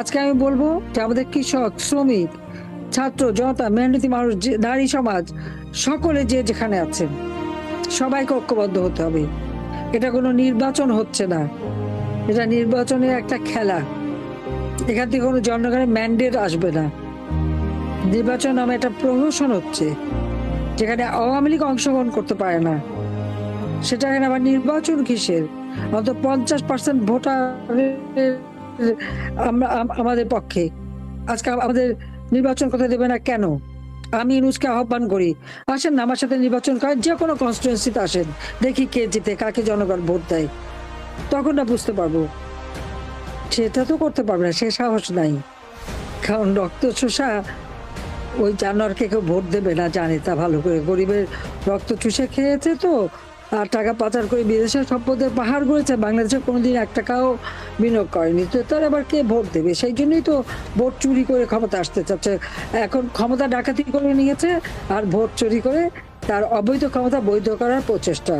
আজকে আমি বলব যে আমাদের কৃষক, শ্রমিক, ছাত্র, জনতা, মেহনতি মানুষ নারী সমাজ, সকলে যে যেখানে আছেন, সবাইকে ঐক্যবদ্ধ হতে হবে। এটা কোনো নির্বাচন হচ্ছে না। এটা নির্বাচনের একটা খেলা। এখান থেকে কোনো জনগণের ম্যান্ডেট আসবে না। নির্বাচন নামে একটা প্রহসন হচ্ছে, যেখানে আওয়ামী লীগ অংশগ্রহণ করতে পারে না। সেটা এখানে আবার নির্বাচন কিসের? অন্তত পঞ্চাশ পার্সেন্ট ভোটার আমরা আমাদের পক্ষে। আজকে আমাদের নির্বাচন করতে দেবে না কেন? আমি ইনুসকে আহ্বান করি। আসেন না, আমার সাথে নির্বাচন করেন, যে কোনো কনস্টিটুয়েন্সিতে আসেন। দেখি কে জিতে, কাকে জনগণ ভোট দেয়। তখন না বুঝতে পারব। সেটা তো করতে পারবে না, সে সাহস নাই। কারণ রক্ত চোষা ওই জানোয়ারকে কেউ ভোট দেবে না, জানে তা ভালো করে। গরিবের রক্ত চুষে খেয়েছে তো আর টাকা পাচার করে বিদেশের সম্পদের পাহাড় গড়েছে, বাংলাদেশে কোনোদিন এক টাকাও বিনিয়োগ করেনি। তো তার আবার কে ভোট দেবে? সেই জন্যই তো ভোট চুরি করে ক্ষমতা আসতে চাচ্ছে। এখন ক্ষমতা ডাকাতি করে নিয়েছে আর ভোট চুরি করে তার অবৈধ ক্ষমতা বৈধ করার প্রচেষ্টা।